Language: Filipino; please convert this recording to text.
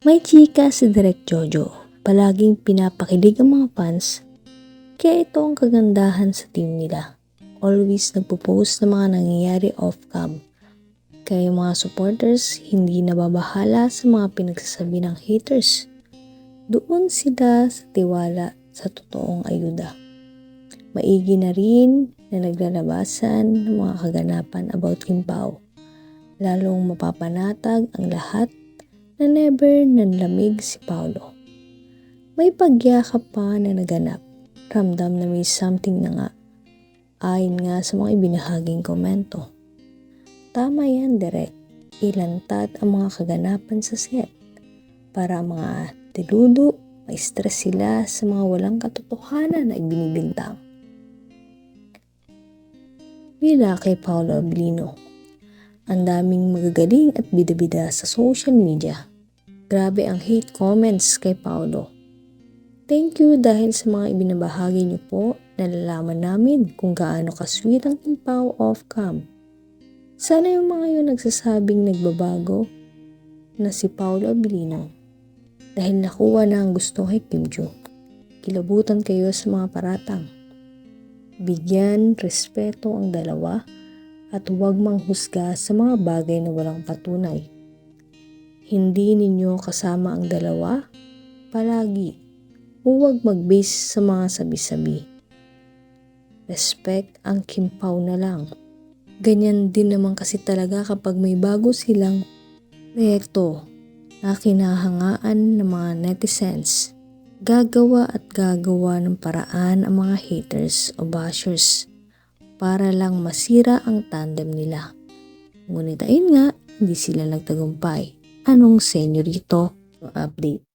May chika si Direk Jojo. Palaging pinapakilig ang mga fans. Kaya ito ang kagandahan sa team nila. Always nagpo-post ng mga nangyayari off-cam. Kaya yung mga supporters hindi nababahala sa mga pinagsasabi ng haters. Doon sila sa tiwala sa totoong ayuda. Maigi na rin na naglalabasan ng mga kaganapan about Kim Pao. Lalong mapapanatag ang lahat na never nanlamig si Paolo. May pagyakap pa na naganap. Ramdam na may something na nga. Ayon nga sa mga ibinahaging komento. Tama yan, Direk. Ilantad ang mga kaganapan sa set para mga tiludo, ma-stress sila sa mga walang katotohanan na ibinibintang. Bila kay Paolo Abilino. Ang daming magagaling at bida-bida sa social media. Grabe ang hate comments kay Paolo. Thank you dahil sa mga ibinabahagi niyo po, nalalaman namin kung gaano ka-sweet ang timpaw off-cam. Sana yung mga yun nagsasabing nagbabago na si Paolo Abilino dahil nakuha na ang gusto kay Kim Joo. Kilabutan kayo sa mga paratang. Bigyan respeto ang dalawa at huwag manghusga sa mga bagay na walang patunay. Hindi ninyo kasama ang dalawa, palagi huwag mag-base sa mga sabi-sabi. Respect ang kimpaw na lang. Ganyan din naman kasi talaga kapag may bago silang proyekto na kinahangaan ng mga netizens. Gagawa at gagawa ng paraan ang mga haters o bashers para lang masira ang tandem nila. Ngunit ayun nga, hindi sila nagtagumpay. Anong senyorito? Update.